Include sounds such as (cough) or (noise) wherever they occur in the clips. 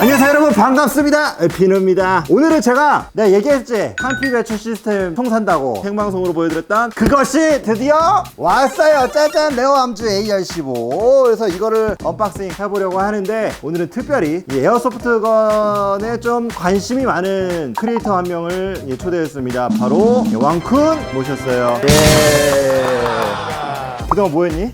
안녕하세요 여러분. 반갑습니다. 비누입니다. 오늘은 제가 내가 얘기했지? 한피 배출 시스템 총 산다고 생방송으로 보여드렸던 그것이 드디어 왔어요. 짜잔 레어 암주 AR15 그래서 이거를 언박싱 해보려고 하는데 오늘은 특별히 이 에어소프트건에 좀 관심이 많은 크리에이터 한 명을 예, 초대했습니다. 바로 왕쿤 모셨어요. 예. 그동안 뭐 했니?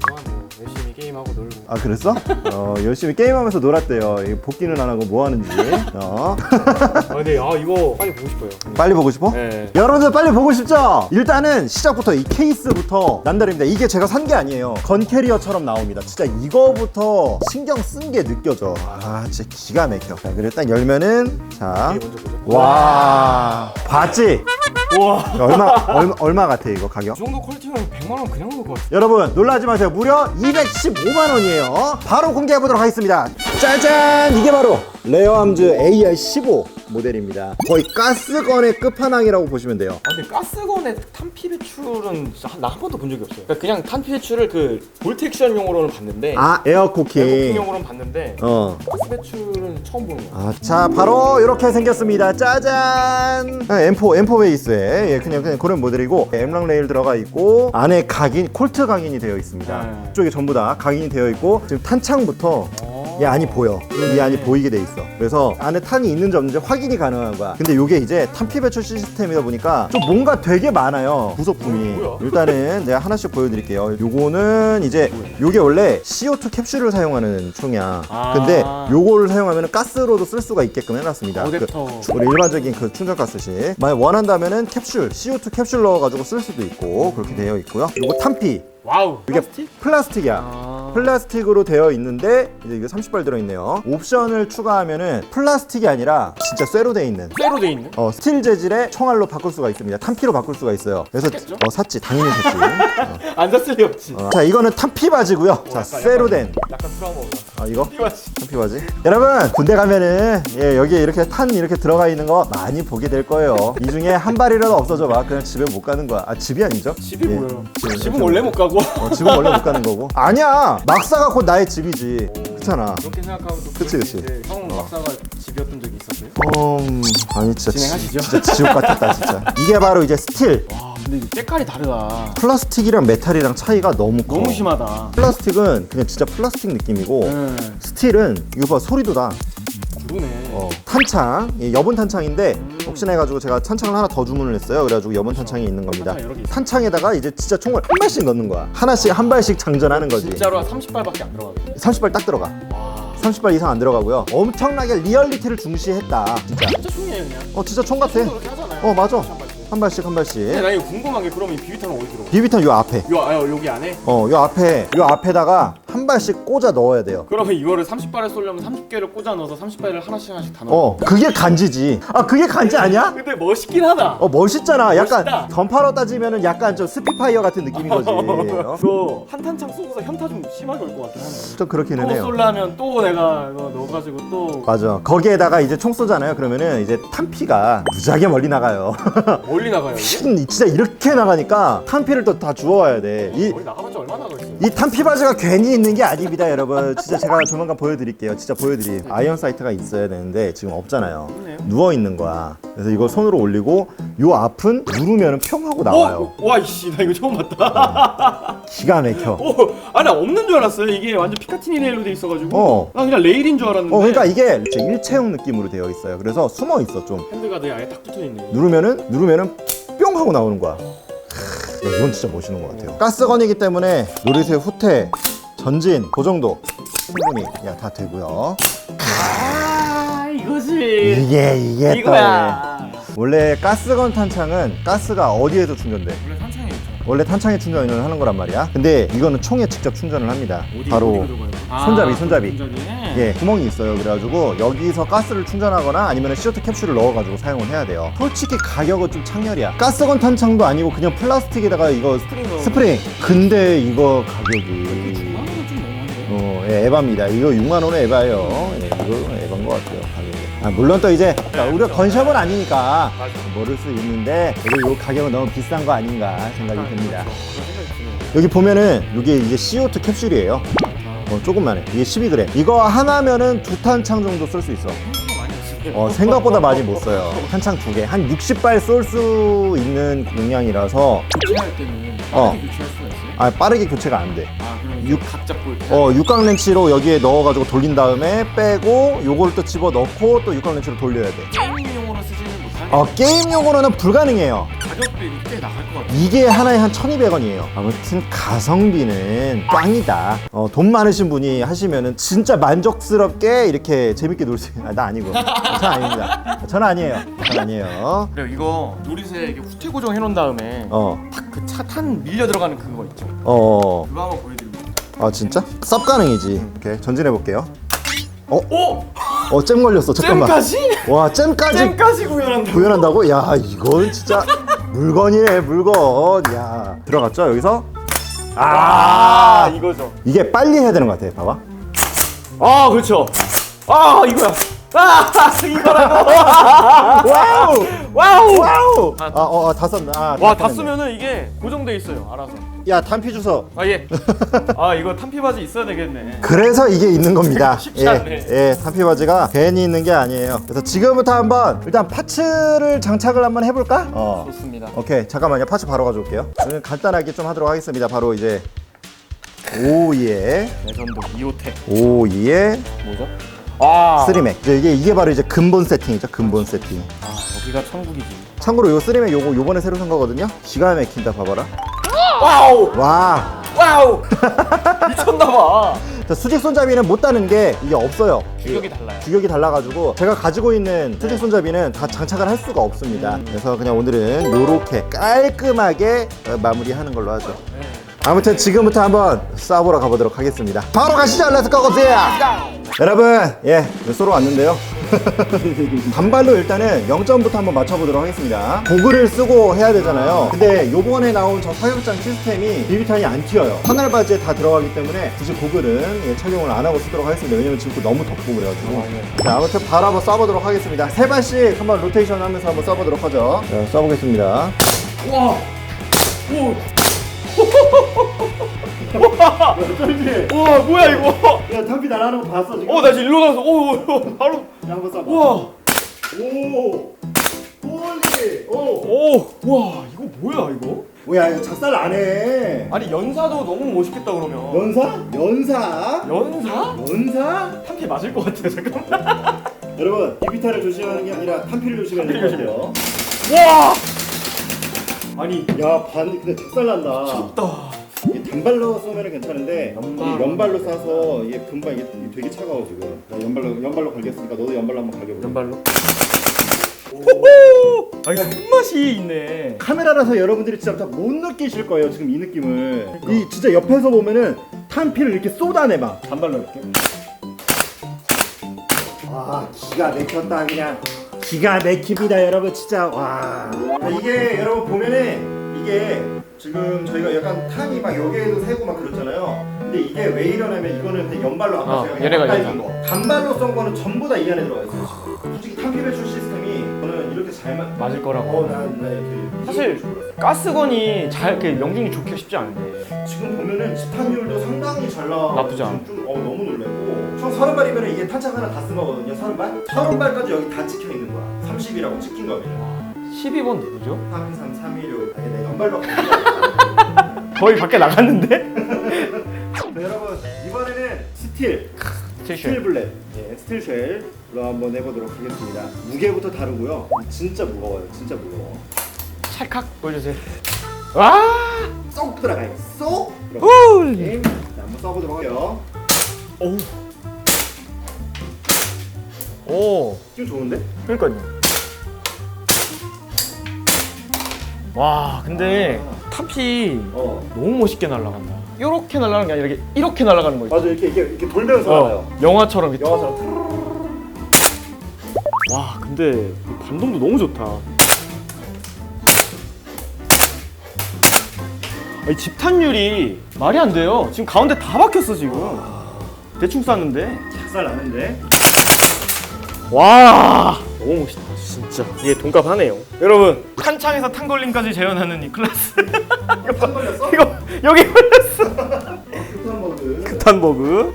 아 그랬어? 어 열심히 게임하면서 놀았대요 이 복귀는 안 하고 뭐 하는지 어. (laughs) 아 근데 아 이거 빨리 보고 싶어요 빨리 보고 싶어? 네 여러분들 빨리 보고 싶죠? 일단은 시작부터 이 케이스부터 남다릅니다. 이게 제가 산 게 아니에요. 건 캐리어처럼 나옵니다. 진짜 이거부터 신경 쓴 게 느껴져. 아, 진짜 기가 막혀. 자, 그리고 일단 열면은 자, 이게 먼저 보자 와, 봤지? 우와 얼마 얼마 얼마 같아 이거 가격? 이 정도 퀄리티면 100만 원 그냥 넣을 것 같아 여러분 놀라지 마세요. 무려 215만 원이에요. 바로 공개해 보도록 하겠습니다. 짜잔! 이게 바로 레어암즈 AR15 모델입니다. 거의 가스건의 끝판왕이라고 보시면 돼요. 아 근데 가스건의 탄피 배출은 나한 번도 본 적이 없어요 그러니까 그냥 탄피 배출을 그 볼트 액션용으로는 봤는데 아, 에어코킹. 에어코킹용으로는 봤는데 어. 가스 배출은 처음 보는 거야 아, 자, 바로 이렇게 생겼습니다. 짜잔! 아, M4, M4 베이스에 예, 그냥 그냥 그런 모델이고 엠랑 레일 들어가 있고 안에 각인, 콜트 각인이 되어 있습니다. 네. 이쪽에 전부 다 각인이 되어 있고 지금 탄창부터 어. 이 안이 보여. 이 안이 보이게 돼 있어. 그래서 안에 탄이 있는지 없는지 확인이 가능한 거야. 근데 이게 이제 탄피 배출 시스템이다 보니까 좀 뭔가 되게 많아요. 부속품이. 뭐야? 일단은 내가 하나씩 보여드릴게요. 요거는 이제 요게 원래 CO2 캡슐을 사용하는 총이야. 아. 근데 요거를 사용하면 가스로도 쓸 수가 있게끔 해놨습니다. 어댑터. 그, 우리 일반적인 그 충전 가스식. 만약 원한다면은 캡슐, CO2 캡슐 넣어가지고 쓸 수도 있고 그렇게 되어 있고요. 요거 탄피. 와우 이게 플라스틱? 플라스틱이야. 아. 플라스틱으로 되어 있는데 이제 이게 30발 들어있네요. 옵션을 추가하면은 플라스틱이 아니라 진짜 쇠로 되어 있는 쇠로 돼 있는? 어, 스틸 재질의 총알로 바꿀 수가 있습니다. 탄피로 바꿀 수가 있어요. 그래서 샀겠죠? 어, 샀지 당연히 샀지. 어. (laughs) 안 샀을 리 없지 어. 자 이거는 탄피 바지고요. 자 쇠로 된 약간 트라우마 오다 아, 이거 피바지 탄피 바지. 여러분 군대 가면은 예, 여기에 이렇게 탄 이렇게 들어가 있는 거 많이 보게 될 거예요. 이 중에 한 발이라도 없어져 봐. 그냥 집에 못 가는 거야. 아 집이 아니죠? 집이 예. 뭐예요? 집은 집은 원래 못 가고 어, 집은 원래 못 가는 거고. 아니야. 막사가 곧 나의 집이지. 그렇잖아. 그렇게 생각하면 또 그치, 그치. 수 있는데 형 막사가 집이었던 적이 있었어요? 음, 아니 진짜 지- 진행하시죠. 진짜 지옥 같았다 진짜. 이게 바로 이제 스틸. 와 근데 이게 때깔이 다르다 플라스틱이랑 메탈이랑 차이가 너무 커. 너무 심하다 플라스틱은 그냥 진짜 플라스틱 느낌이고 네 스틸은 이거 봐 소리도 다 그러네 어, 탄창. 예, 여분 탄창인데 혹시나 해가지고 제가 탄창을 하나 더 주문을 했어요. 그래가지고 여분 탄창이 있는 겁니다. 탄창 여러 개 있어. 탄창에다가 이제 진짜 총을 한 발씩 넣는 거야. 하나씩 한 발씩 장전하는 거지. 진짜로 한 30발밖에 안 들어가거든요. 30발 딱 들어가. 와. 30발 이상 안 들어가고요. 엄청나게 리얼리티를 중시했다 진짜. 진짜 총이에요 그냥. 어 진짜 총 같아. 그렇게 하잖아요. 어 맞아 한 발씩. 한 근데 발씩 나 이거 궁금한 게 그러면 이 비비탄은 어디 들어가? 비비탄 요 앞에 요, 아, 여기 안에? 어 요 앞에 요 앞에다가 한 발씩 꽂아 넣어야 돼요 그러면 이거를 30발에 쏘려면 30개를 꽂아 넣어서 30발을 하나씩 하나씩 다 넣어 어 그게 간지지 아 그게 간지 아니야? 근데 멋있긴 하다 어 멋있잖아 약간 멋있다. 던파로 따지면은 약간 좀 스피파이어 같은 느낌인 거지 (laughs) 어? 그거 한탄창 쏘고서 현타 좀 심하게 올 것 같긴 하네 좀 그렇기는 또 해요 쏠라면 또 내가 이거 넣어가지고 또 맞아 거기에다가 이제 총 쏘잖아요 그러면은 이제 탄피가 무지하게 멀리 나가요 (laughs) (laughs) 멀리 나가요 이게? 진짜 이렇게 나가니까 탄피를 또 다 주워와야 돼 이 멀리 나가봤자 얼마 나가 있어요? 이 탄피 바지가 괜히 있는 게 아닙니다 여러분. 진짜 제가 조만간 보여드릴게요. 진짜 보여드림 아이언 사이트가 있어야 되는데 지금 없잖아요. 누워 있는 거야. 그래서 이걸 손으로 올리고 요 앞은 누르면은 평 하고 나와요. 어? 와 이씨 나 이거 처음 봤다. 기가 막혀. 오, 아니 없는 줄 알았어요. 이게 완전 피카티니 레일로 돼 있어가지고. 어. 나 그냥 레일인 줄 알았는데. 어 그러니까 이게 진짜 일체형 느낌으로 되어 있어요. 그래서 숨어 있어 좀. 핸드가드에 아예 딱 붙어 있네 누르면은 누르면은 뿅 하고 나오는 거야. 야, 이건 진짜 멋있는 것 같아요. 가스건이기 때문에 노리쇠 후퇴, 전진, 그 정도 충분히 야, 다 되고요. 아 이거지 이게 이게 또 이거야 원래 가스건 탄창은 가스가 어디에서 충전돼? 원래 탄창에 충전을 하는 거란 말이야. 근데 이거는 총에 직접 충전을 합니다. 바로 손잡이, 손잡이. 손잡이에 예, 구멍이 있어요. 그래가지고 여기서 가스를 충전하거나 아니면 시어트 캡슐을 넣어가지고 사용을 해야 돼요. 솔직히 가격은 좀 창렬이야. 가스건 탄창도 아니고 그냥 플라스틱에다가 이거 스프링. 스프링. 근데 이거 가격이 6만원은 좀 너무한데 어, 예, 에바입니다. 이거 6만 원에 에바예요. 예, 이거 에바인 것 같아요. 가격이. 아, 물론 또 이제 자, 우리가 건샵은 아니니까 맞아. 모를 수 있는데 그래도 이 가격은 너무 비싼 거 아닌가 생각이 듭니다. 그런 생각이 드네요 여기 보면은 이게 이제 CO2 캡슐이에요. 아, 어, 조금만 해. 이게 12g. 이거 하나면은 두 탄창 정도 쓸수 있어. 많이. 어, 생각보다 많이 못 써요. 탄창 두 개. 한 60발 쏠 수 있는 용량이라서 교체할 때는 어. 빠르게 교체할 있어요? 아, 빠르게 교체가 안 돼. 아 그럼 육- 각 잡고 이렇게 어, 육각 렌치로 여기에 넣어가지고 돌린 다음에 빼고 요걸 또 집어 넣고 또 육각 렌치로 돌려야 돼. 게임용으로 쓰지는 못하는 어, 게임용으로는 불가능해요. 가격 대비 꽤 나갈 것 같아요. 이게 하나에 한 1200원이에요. 아무튼 가성비는 꽝이다. 어, 돈 많으신 분이 하시면은 진짜 만족스럽게 이렇게 재밌게 놀 수 있는. 아, 나 아니고. 전 아닙니다. 전 아니에요. 전 아니에요. 그래요 이거 이렇게 후퇴 고정 해놓은 다음에 어, 딱 그 차 탄 밀려 들어가는 그거 있죠. 어, 그거 한번 보여드릴게요. 아 진짜? 쌉 가능이지. 오케이, 전진해 볼게요. 오! 어, 잼 걸렸어. 잠깐만. 잼까지? 와, 잼까지 잼까지 구현한다. 구현한다고? 야, 이건 진짜 (laughs) 물건이네, 물건. 야, 들어갔죠? 여기서? 아, 아, 이거죠. 이게 빨리 해야 되는 것 같아. 봐봐. 아 그렇죠. 아 이거야. 아 (laughs) 이거라고. (laughs) 와우! 와우. 와우! 아, 아, 어, 어, 다 썼네. 아, 와다다 썼네. 쓰면은 이게 고정돼 있어요. 알아서. 야, 탄피 주소. 아 예. (laughs) 아 이거 탄피 바지 있어야 되겠네. 그래서 이게 있는 겁니다. (laughs) 쉽지 예, 않네. 예, 탄피 바지가 괜히 있는 게 아니에요. 그래서 지금부터 한번 일단 파츠를 장착을 한번 해볼까? 어. 좋습니다. 오케이, 잠깐만요. 파츠 바로 가져올게요. 오늘 간단하게 좀 하도록 하겠습니다. 바로 이제 오예, 레전드 이오텍 오예, 뭐죠? 아 쓰리맥. 이제 이게 이게 바로 이제 근본 세팅이죠. 근본 세팅. 아 여기가 천국이지. 참고로 요 쓰리맥 요거 요번에 새로 산 거거든요. 기가 막힌다 봐봐라. 와우 와. 와우 (laughs) 미쳤나봐. 자, 수직 손잡이는 못 다는 게 이게 없어요. 규격이 달라요. 규격이 달라가지고 제가 가지고 있는 수직 손잡이는 다 장착을 할 수가 없습니다. 그래서 그냥 오늘은 요렇게 깔끔하게 어, 마무리하는 걸로 하죠. 아무튼 지금부터 한번 싸보러 가보도록 하겠습니다. 바로 가시죠. 렛츠 고 고세요. 여러분, 예, 쏘러 왔는데요. (laughs) 단발로 일단은 0점부터 한번 맞춰보도록 하겠습니다. 고글을 쓰고 해야 되잖아요. 근데 요번에 나온 저 사격장 시스템이 비비탄이 안 튀어요. 하늘 바지에 다 들어가기 때문에 굳이 고글은 예, 착용을 안 하고 쓰도록 하겠습니다. 왜냐면 지금 또 너무 덥고 그래가지고. 네, 아무튼 바로 한번 쏴보도록 하겠습니다. 세 발씩 한번 로테이션 하면서 한번 쏴보도록 하죠. 자, 쏴보겠습니다. 와. 오. 와 뭐야 이거? 야, 탄피 날아가는 거 봤어, 지금? 어나 지금 일로 나서 오, 오 바로 야, 한번 쏴봐. 우와 오! 홀리! 오! 오와 이거 뭐야 이거? 뭐야, 이거 작살 안 해. 아니 연사도 너무 멋있겠다 그러면. 연사? 연사? 연사? 연사? 탄피 맞을 것 같아요 잠깐만. (laughs) 여러분, 비비탄을 조심하는 게 아니라 탄피를 조심해야 될것 같아요. 와. 아니 야, 반, 근데 작살 난다. 덥다. 이게 단발로 쏘면 괜찮은데 연발. 연발로 쏴서 이게 금방 이게 되게 차가워 지금. 나 연발로 연발로 갈겠으니까 너도 연발로 한번 갈겨볼래? 연발로. 호호. 아니 손맛이 있네. 카메라라서 여러분들이 진짜 다 못 느끼실 거예요 지금 이 느낌을. 이 진짜 옆에서 보면은 탄피를 이렇게 쏟아내 막. 단발로 이렇게. 아 기가 막혔다 그냥. 기가 막힙니다 여러분 진짜 와. 이게 여러분 보면은 이게 지금 저희가 약간 탄이 막 여기에도 새고 막 그렇잖아요. 근데 이게 왜 이러냐면 이거는 그냥 연발로 아까 어, 제가 얘네가 가까이 연사. 거. 단발로 쏜 거는 전부 다 이 안에 들어가 있어요. 솔직히 탄피 배출 시스템이 저는 이렇게 잘 맞. 맞을 거라고. 어, 난, 나 이렇게 사실 가스건이 잘 이렇게 명중이 좋기가 쉽지 않은데. 지금 보면은 집탄율도 상당히 잘 나와. 나쁘지 않아. 좀, 어, 너무 놀랬고. 총 30발이면 이게 탄창 하나 다 쓴 거거든요. 30발? 30발까지 여기 다 찍혀 있는 거야. 30이라고 찍힌 거면. 12번 누구죠? 3, 3, 3, 1, 6. 아니, 내 연발로. 거의 밖에 나갔는데? 자, (laughs) 여러분, 이번에는 스틸. 스틸. 블랙. 예, 스틸 쉘로 한번 해보도록 하겠습니다. 무게부터 다르고요. 진짜 무거워요. 진짜 무거워. 찰칵 보여주세요. 와! 쏙 들어가요. 쏙! 들어가요. 후! 자, 한번 써보도록 할게요. 오. 오. 좀 좋은데? 그러니까요. 와, 근데 탄피 어. 너무 멋있게 날아간다. 이렇게 날아가는 게 아니라 이렇게 이렇게 날아가는 거 있죠. 맞아, 이렇게, 이렇게, 이렇게 돌면서. 어, 영화처럼 이렇게. 영화처럼. 와, 근데 반동도 너무 좋다. 이 집탄율이 말이 안 돼요. 지금 가운데 다 박혔어 지금. 대충 쐈는데. 작살 나는데? 와 너무 멋있다 진짜 이게 돈값 하네요 여러분 탄창에서 탄걸림까지 재현하는 이 클래스 (laughs) 한 걸렸어? 이거 여기 걸렸어 급한 버그. 못한 버그.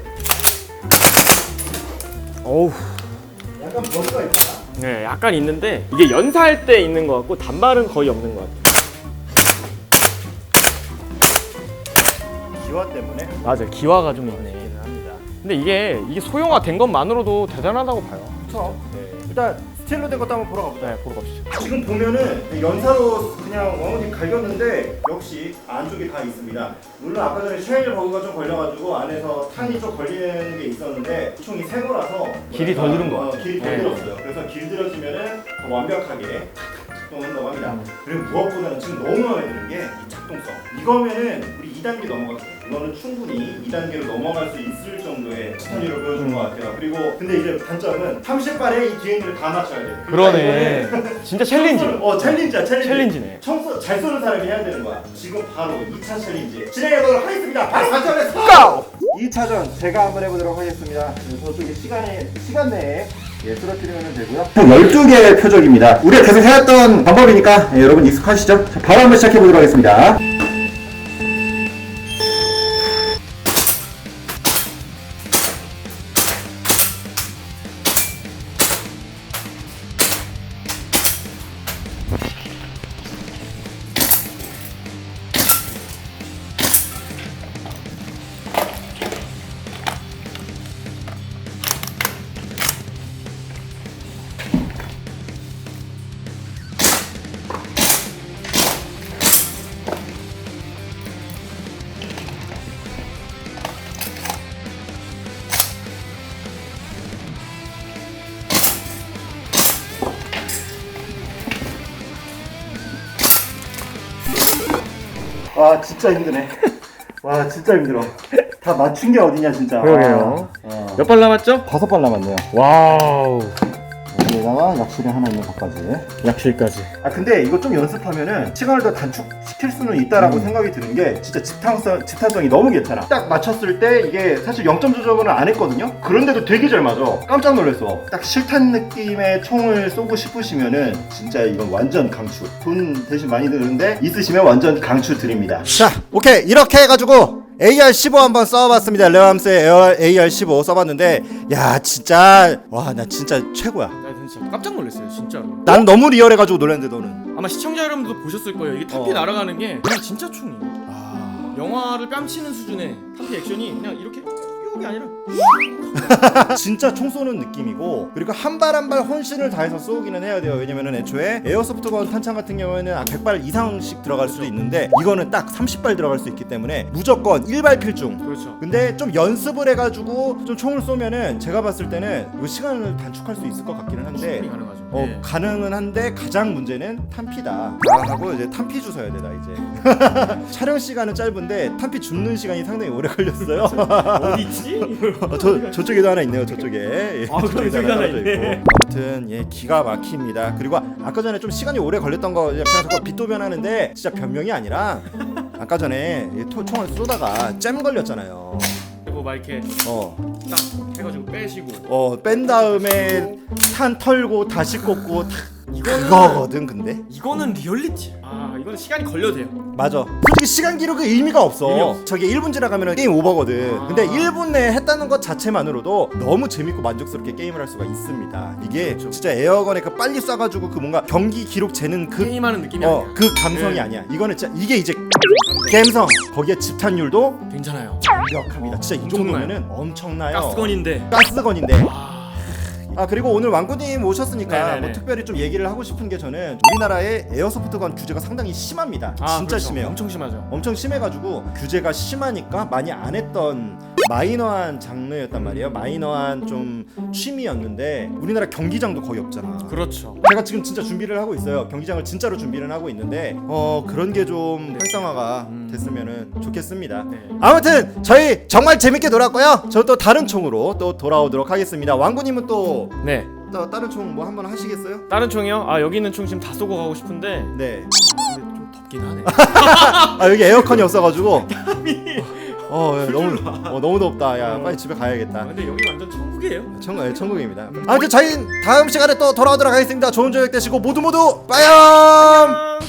어우. 약간 버스가 있다. 네, 약간 있는데 이게 연사할 때 있는 것 같고 단발은 거의 없는 것 같아요. 기와 때문에. 맞아요, 기화가 좀 있네. 합니다. 근데 이게 이게 소형화 된 것만으로도 대단하다고 봐요. 그렇죠. 일단 스틸로 된 것도 한번 보러 가보자. 네, 보러 갑시다. 지금 보면은 연사로 그냥 왕원이 갈겼는데 역시 안쪽에 다 있습니다. 물론 아까 전에 쉐일 버그가 좀 걸려가지고 안에서 탄이 좀 걸리는 게 있었는데 총이 새 거라서 길이 덜 들은 것 어, 같아요. 길이 덜 네. 들었어요. 그래서 길들여지면은 더 완벽하게 작동한다고 합니다. 음. 그리고 무엇보다는 지금 너무 마음에 드는 게 이 작동성. 이거면은 우리 2단계 넘어갔어요. 이거는 충분히 2단계로 넘어갈 수 있을 정도의 스타일을 보여준 음. 것 같아요. 그리고 근데 이제 단점은 30발에 이 기행들을 다 맞춰야 돼요. 그러네. 진짜 챌린지. 어 챌린지야 챌린지. 챌린지네. 청소 잘 쏘는 사람이 해야 되는 거야. 지금 바로 2차 챌린지 진행해보도록 하겠습니다. 바로 고! 2차전 제가 한번 해보도록 하겠습니다. 저쪽에 시간에 시간 내에 예, 쓰러뜨리면 되고요. 총 12개의 표적입니다. 우리가 계속 해왔던 방법이니까 예, 여러분 익숙하시죠? 자, 바로 한번 시작해보도록 하겠습니다. 와 진짜 힘드네. 와 진짜 힘들어. 다 맞춘 게 어디냐 진짜. 그러게요. 아, 어. 몇발 남았죠? 다섯 발 남았네요. 와우. 여기에다가 약실이 하나 있는 것까지. 약실까지. 아 근데 이거 좀 연습하면은 시간을 더 단축시킬 수는 있다라고 생각이 드는 게 진짜 집탐성 집탐성이 너무 괜찮아. 딱 맞췄을 때 이게 사실 0점 조정을 안 했거든요. 그런데도 되게 잘 맞아. 깜짝 놀랐어. 딱 실탄 느낌의 총을 쏘고 싶으시면은 진짜 이건 완전 강추. 돈 대신 많이 드는데 있으시면 완전 강추 드립니다. 자, 오케이 이렇게 해가지고. AR15 한번 써봤습니다. 레암스의 AR15 써봤는데, 야, 진짜, 와, 나 진짜 최고야. 나 진짜 깜짝 놀랐어요, 진짜로. 난 너무 리얼해가지고 놀랐는데, 너는. 아마 시청자 여러분도 보셨을 거예요. 이게 탑이 어. 날아가는 게 그냥 진짜 총이. 아. 영화를 뺨치는 수준의 탑이 액션이 그냥 이렇게 이게 아니라 (laughs) 진짜 총 쏘는 느낌이고 그리고 한 발 한 발 혼신을 다해서 쏘기는 해야 돼요 왜냐면은 애초에 에어소프트건 탄창 같은 경우에는 아, 100발 이상씩 들어갈 수도 있는데 이거는 딱 30발 들어갈 수 있기 때문에 무조건 1발 필중 그렇죠. 근데 좀 연습을 해가지고 좀 총을 쏘면은 제가 봤을 때는 이 시간을 단축할 수 있을 것 같기는 한데 충분히 가능하죠. 어 네. 가능은 한데 가장 문제는 탄피다 아, 하고 이제 탄피 주서야 되다 이제 (laughs) 촬영 시간은 짧은데 탄피 줍는 시간이 상당히 오래 걸렸어요 어디 있지? (laughs) 어, 저 저쪽에도 하나 있네요. 저쪽에. 예, 아, 저쪽에도 저기 하나 떨어져 있네. 있고. 아무튼 예 기가 막힙니다. 그리고 아까 전에 좀 시간이 오래 걸렸던 거 그냥 자꾸 빗도변하는데 진짜 변명이 아니라 아까 전에 이 토- 총을 쏘다가 잼 걸렸잖아요. 그리고 막 이렇게 어. 딱 해가지고 빼시고 어, 뺀 다음에 탄 털고 다시 꽂고 다- 이거는 그거거든 근데 이거는 리얼리티. 아 이거는 시간이 걸려도 돼요. 맞아 솔직히 시간 기록은 의미가 없어 의미 없어. 저게 1분 지나가면 게임 오버거든 아. 근데 1분 내에 했다는 것 자체만으로도 너무 재밌고 만족스럽게 게임을 할 수가 있습니다 이게 진짜 에어건에 그 빨리 쏴가지고 그 뭔가 경기 기록 재는 그 게임하는 느낌이 어, 아니야. 그 감성이 네. 아니야. 이거는 진짜 이게 이제 감성. 거기에 집탄율도 괜찮아요. 완벽합니다. 진짜 이. 정도면은 엄청나요. 가스건인데. 가스건인데. 아아 그리고 오늘 왕구님 오셨으니까 네네네. 뭐 특별히 좀 얘기를 하고 싶은 게 저는 우리나라의 에어소프트건 규제가 상당히 심합니다. 아, 진짜 그렇죠. 심해요. 엄청 심하죠. 엄청 심해가지고 규제가 심하니까 많이 안 했던 마이너한 장르였단 말이에요. 마이너한 좀 취미였는데 우리나라 경기장도 거의 없잖아. 그렇죠. 제가 지금 진짜 준비를 하고 있어요. 경기장을 진짜로 준비를 하고 있는데 어 그런 게 좀 활성화가 음. 됐으면 좋겠습니다. 네. 아무튼 저희 정말 재밌게 놀았고요. 저 또 다른 총으로 또 돌아오도록 하겠습니다. 왕구님은 또, 네. 또 다른 총 뭐 한번 하시겠어요? 다른 총이요? 아 여기 있는 총 지금 다 쏘고 가고 싶은데 네. 근데 좀 덥긴 하네. (laughs) 아 여기 에어컨이 없어가지고. (laughs) 어 예, 너무 어, 너무 덥다. 야 어. 빨리 집에 아, 가야겠다. 근데 여기 완전 천국이에요. 천국 예, 천국입니다. 아무튼 저희 다음 시간에 또 돌아오도록 하겠습니다. 좋은 저녁 되시고 모두 모두 빠염.